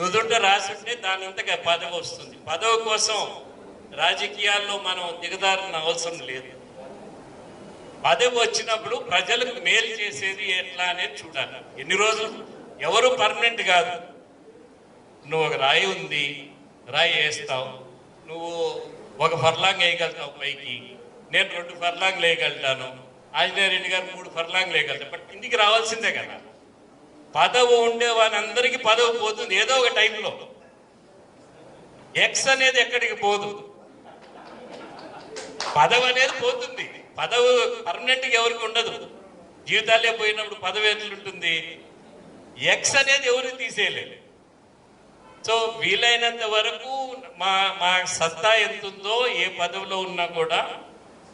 నుదుట రాసుంటే దాని అంతగా పదవి వస్తుంది. పదవి కోసం రాజకీయాల్లో మనం దిగదారిన అవసరం లేదు. పదవి వచ్చినప్పుడు ప్రజలకు మేలు చేసేది ఎట్లా అనేది చూడాలి. ఎన్ని రోజులు? ఎవరు పర్మనెంట్ కాదు. నువ్వు ఒక రాయి ఉంది రాయి వేస్తావు. నువ్వు ఒక ఫర్లాంగ్ వేయగలుగుతావు పైకి. నేను రెండు ఫర్లాంగ్ వేయగలుగుతాను. ఆంజనేయ రెడ్డి గారు మూడు ఫర్లాంగ్ వేయగలుగుతాను బట్ ఇంటికి రావాల్సిందే కదా. పదవి ఉండే వాళ్ళందరికీ పదవి పోతుంది ఏదో ఒక టైంలో. ఎక్స్ అనేది ఎక్కడికి పోదు. పదవి అనేది పోతుంది. పదవి పర్మనెంట్గా ఎవరికి ఉండదు. జీవితాలే పోయినప్పుడు పదవి ఎట్లుంటుంది ఎక్స్ అనేది ఎవరు తీసేయలేదు. సో వీలైనంత వరకు మా మా సత్తా ఎంత ఉందో ఏ పదవిలో ఉన్నా కూడా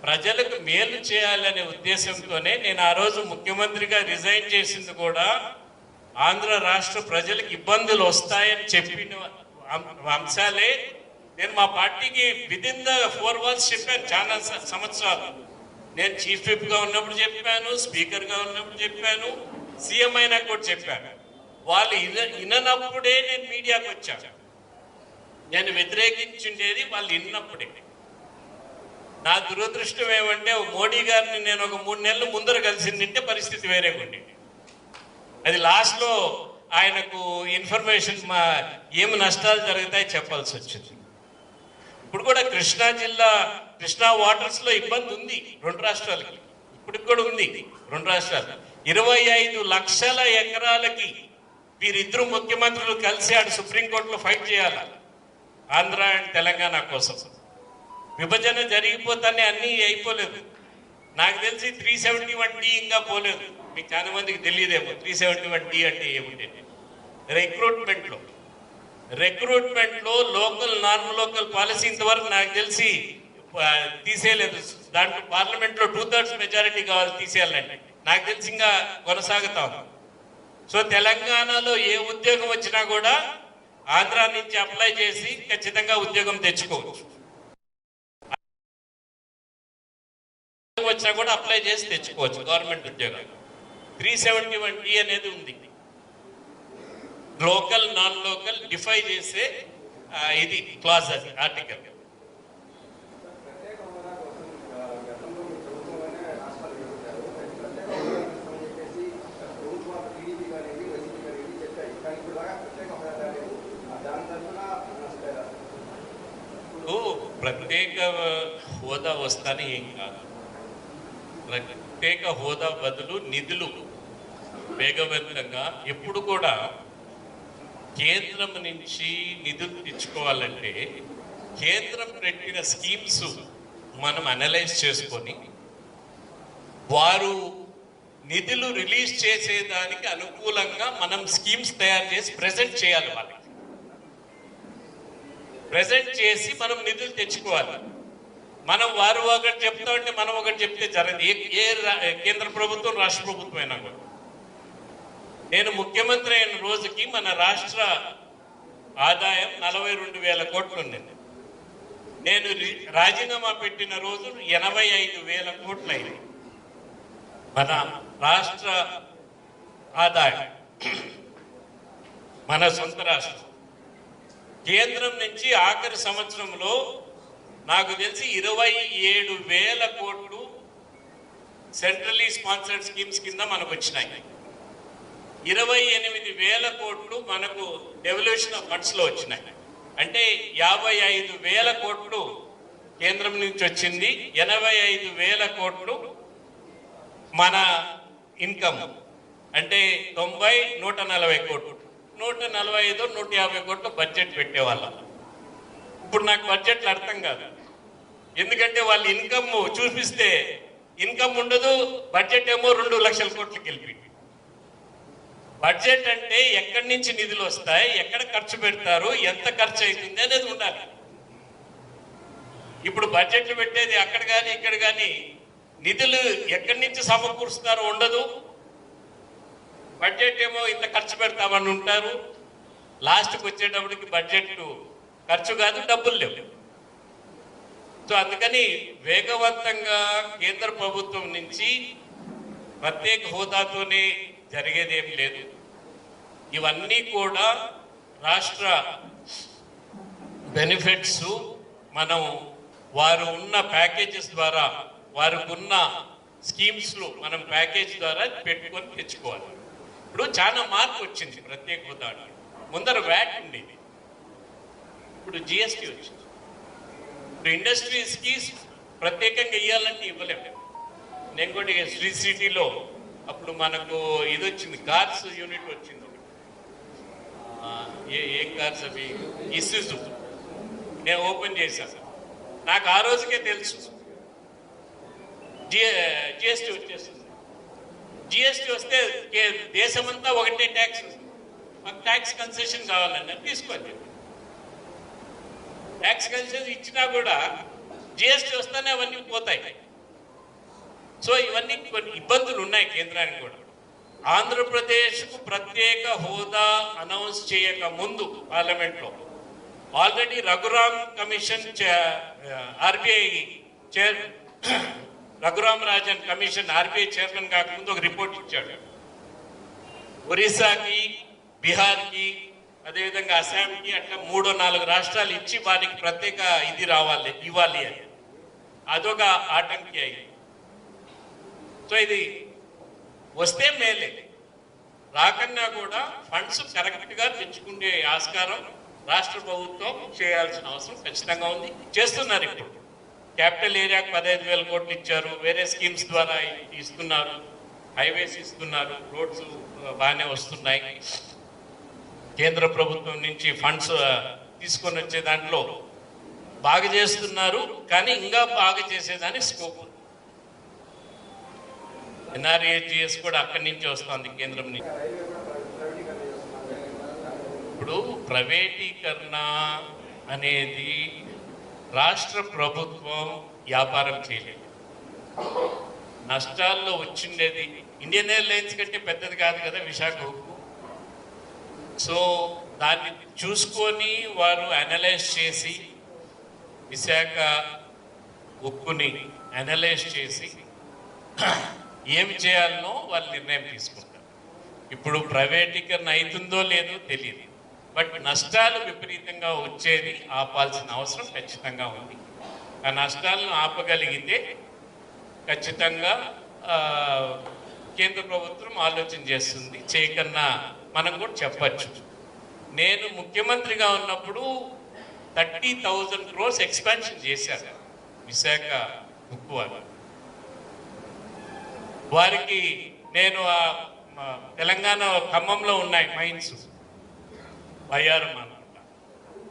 ప్రజలకు మేలు చేయాలనే ఉద్దేశంతోనే నేను ఆ రోజు ముఖ్యమంత్రిగా రిజైన్ చేసింది కూడా ఆంధ్ర రాష్ట్ర ప్రజలకు ఇబ్బందులు వస్తాయని చెప్పిన అంశాలే నేను మా పార్టీకి విదిన్ ద ఫోర్ వర్స్ చెప్పాను చాలా సంవత్సరాలు. నేను చీఫ్ విప్గా ఉన్నప్పుడు చెప్పాను స్పీకర్గా ఉన్నప్పుడు చెప్పాను సీఎం అయినా కూడా చెప్పాను. వాళ్ళు ఇన విననప్పుడే నేను మీడియాకి వచ్చాను నేను వ్యతిరేకించుండేది వాళ్ళు విన్నప్పుడే. నా దురదృష్టం ఏమంటే మోడీ గారిని నేను ఒక మూడు నెలలు ముందర కలిసిందంటే పరిస్థితి వేరేగా ఉండేది అది లాస్ట్లో ఆయనకు ఇన్ఫర్మేషన్ మా ఏమి నష్టాలు జరుగుతాయి చెప్పాల్సి వచ్చింది. ఇప్పుడు కూడా కృష్ణా జిల్లా కృష్ణా వాటర్స్లో ఇబ్బంది ఉంది రెండు రాష్ట్రాలకి. ఇప్పుడు కూడా ఉంది రెండు రాష్ట్రాలు. ఇరవై ఐదు లక్షల ఎకరాలకి వీరిద్దరు ముఖ్యమంత్రులు కలిసి ఆడు సుప్రీంకోర్టులో ఫైట్ చేయాలి? ఆంధ్ర అండ్ తెలంగాణ కోసం. విభజన జరిగిపోతానే అన్నీ అయిపోలేదు. నాకు తెలిసి త్రీ సెవెంటీ వన్ డి ఇంకా పోలేదు. మీకు చాలా మందికి తెలియదేమో. త్రీ సెవెంటీ వన్ డి అంటే ఏమిటి రిక్రూట్మెంట్లో రిక్రూట్మెంట్లో లోకల్ నాన్ లోకల్ పాలసీ ఇంతవరకు నాకు తెలిసి తీసేయలేదు. దాంట్లో పార్లమెంట్లో టూ థర్డ్స్ మెజారిటీ కావాలి తీసేయాలండి నాకు తెలిసి ఇంకా కొనసాగుతాం సో తెలంగాణలో ఏ ఉద్యోగం వచ్చినా కూడా ఆంధ్ర నుంచి అప్లై చేసి ఖచ్చితంగా ఉద్యోగం తెచ్చుకోవచ్చు. ఉద్యోగం వచ్చినా కూడా అప్లై చేసి తెచ్చుకోవచ్చు గవర్నమెంట్ ఉద్యోగం త్రీ సెవెంటీ వన్ డి అనేది ఉంది. లోకల్ నాన్ లోకల్ డిఫై చేసే ఇది క్లాస్ అది ఆర్టికల్. ప్రత్యేక హోదా కోసం అని ప్రత్యేక హోదా వస్తానే ఏం కాదు. ప్రత్యేక హోదా బదులు నిధులు. వేగవంతంగా ఎప్పుడు కూడా కేంద్రం నుంచి నిధులు తెచ్చుకోవాలంటే కేంద్రం పెట్టిన స్కీమ్స్ మనం అనలైజ్ చేసుకొని వారు నిధులు రిలీజ్ చేసేదానికి అనుకూలంగా మనం స్కీమ్స్ తయారు చేసి ప్రజెంట్ చేయాలి వాళ్ళకి. ప్రజెంట్ చేసి మనం నిధులు తెచ్చుకోవాలి. మనం వారు ఒకటి చెప్తామండి మనం ఒకటి చెప్తే జరగదు. ఏ ఏ రా- కేంద్ర ప్రభుత్వం రాష్ట్ర ప్రభుత్వం అయినా కూడా. నేను ముఖ్యమంత్రి అయిన రోజుకి మన రాష్ట్ర ఆదాయం నలభై రెండు వేల కోట్లు ఉండింది. నేను రాజీనామా పెట్టిన రోజు ఎనభై ఐదు వేల కోట్లు అయింది మన రాష్ట్ర ఆదాయం మన సొంత రాష్ట్రం. కేంద్రం నుంచి ఆఖరి సంవత్సరంలో నాకు తెలిసి ఇరవై ఏడు వేల కోట్లు సెంట్రలీ స్పాన్సర్డ్ స్కీమ్స్ కింద మనకు వచ్చినాయి. ఇరవై ఎనిమిది వేల కోట్లు మనకు డెవల్యూషన్ ఆఫ్ ఫండ్స్లో వచ్చినాయి. అంటే యాభై ఐదు వేల కోట్లు కేంద్రం నుంచి వచ్చింది. ఎనభై ఐదు వేల కోట్లు మన ఇన్కమ్ అంటే తొంభై నూట నలభై కోట్లు. నూట నలభై ఐదు నూట యాభై కోట్లు బడ్జెట్ పెట్టేవాళ్ళం. ఇప్పుడు నాకు బడ్జెట్లు అర్థం కాదు. ఎందుకంటే వాళ్ళ ఇన్కమ్ చూపిస్తే ఇన్కమ్ ఉండదు బడ్జెట్ ఏమో రెండు లక్షల కోట్లకి వెళ్ళిపోయింది. బడ్జెట్ అంటే ఎక్కడి నుంచి నిధులు వస్తాయి ఎక్కడ ఖర్చు పెడతారు ఎంత ఖర్చు అవుతుంది అనేది ఉండాలి. ఇప్పుడు బడ్జెట్లు పెట్టేది అక్కడ కానీ ఇక్కడ కానీ నిధులు ఎక్కడి నుంచి సమకూరుస్తారో ఉండదు. బడ్జెట్ ఏమో ఇంత ఖర్చు పెడతామని ఉంటారు. లాస్ట్కి వచ్చేటప్పటికి బడ్జెట్ ఖర్చు కాదు డబ్బులు లేవు. సో అందుకని వేగవంతంగా కేంద్ర ప్రభుత్వం నుంచి ప్రత్యేక హోదాతోనే జరిగేదేం లేదు. ఇవన్నీ కూడా రాష్ట్ర బెనిఫిట్స్ మనం వారు ఉన్న ప్యాకేజెస్ ద్వారా వారికి ఉన్న స్కీమ్స్లో మనం ప్యాకేజ్ ద్వారా పెట్టుకొని తెచ్చుకోవాలి. ఇప్పుడు చాలా మార్పు వచ్చింది ప్రత్యేక హోదా ముందర వ్యాట్ ఉండేది. ఇప్పుడు జిఎస్టీ వచ్చింది. ఇప్పుడు ఇండస్ట్రీస్కి ప్రత్యేకంగా ఇవ్వాలంటే ఇవ్వలేము నేను కూడా శ్రీ సిటీలో అప్పుడు మనకు ఇది వచ్చింది కార్స్ యూనిట్ వచ్చింది ఒకటి. ఏ ఏ కార్స్ అవి? ఇసుజు నేను ఓపెన్ చేశాను. నాకు ఆ రోజుకే తెలుసు. జిఎస్టీ వచ్చేస్తుంది. జిఎస్టీ వస్తే దేశమంతా ఒకటే ట్యాక్స్ మాకు ట్యాక్స్ కన్సెషన్ కావాలండి తీసుకోండి. ట్యాక్స్ కన్సెషన్ ఇచ్చినా కూడా జిఎస్టీ వస్తేనే అవన్నీ పోతాయి. సో ఇవన్నీ కొన్ని ఇబ్బందులు ఉన్నాయి కేంద్రానికి కూడా. ఆంధ్రప్రదేశ్కు ప్రత్యేక హోదా అనౌన్స్ చేయక ముందు పార్లమెంట్లో. Already Raghuram commission RBI chair Raghuram Rajan commission RBI chairman కాకముందు ఒక రిపోర్ట్ ఇచ్చాడు. ఒరిస్సాకి బీహార్కి అదేవిధంగా అస్సాంకి అట్లా మూడో నాలుగు రాష్ట్రాలు ఇచ్చి వారికి ప్రత్యేక ఇది రావాలి ఇవ్వాలి అని. అదొక ఆటంకి అయింది సో ఇది వస్తే మేలే. రాకన్నా కూడా ఫండ్స్ కరెక్ట్గా తెచ్చుకునే ఆస్కారం రాష్ట్ర ప్రభుత్వం చేయాల్సిన అవసరం ఖచ్చితంగా ఉంది. చేస్తున్నారు ఇప్పుడు. క్యాపిటల్ ఏరియాకు పదహైదు వేల కోట్లు ఇచ్చారు వేరే స్కీమ్స్ ద్వారా ఇస్తున్నారు హైవేస్ ఇస్తున్నారు రోడ్స్ బాగానే వస్తున్నాయి. కేంద్ర ప్రభుత్వం నుంచి ఫండ్స్ తీసుకొని వచ్చే దాంట్లో బాగా చేస్తున్నారు కానీ ఇంకా బాగా చేసేదానికి స్కోప్ ఎన్ఆర్ఏజిఎస్ కూడా అక్కడి నుంచి వస్తుంది కేంద్రం నుంచి. ఇప్పుడు ప్రైవేటీకరణ అనేది రాష్ట్ర ప్రభుత్వం వ్యాపారం చేయలేదు. నష్టాల్లో వచ్చిండేది ఇండియన్ ఎయిర్లైన్స్ కంటే పెద్దది కాదు కదా విశాఖ సో దాన్ని చూసుకొని వారు అనలైజ్ చేసి విశాఖ ఉక్కుని అనలైజ్ చేసి ఏమి చేయాలనో వాళ్ళు నిర్ణయం తీసుకుంటారు. ఇప్పుడు ప్రైవేటీకరణ అవుతుందో లేదో తెలియదు. బట్ నష్టాలు విపరీతంగా వచ్చేది ఆపాల్సిన అవసరం ఖచ్చితంగా ఉంది. ఆ నష్టాలను ఆపగలిగితే ఖచ్చితంగా కేంద్ర ప్రభుత్వం ఆలోచన చేస్తుంది. చేయకన్నా మనం కూడా చెప్పచ్చు. నేను ముఖ్యమంత్రిగా ఉన్నప్పుడు థర్టీ థౌజండ్ క్రోర్స్ ఎక్స్పాన్షన్ చేశారు విశాఖ ముక్కు వారు వారికి నేను ఆ, తెలంగాణ ఖమ్మంలో ఉన్నాయి మైన్స్. బయ్యారం మనం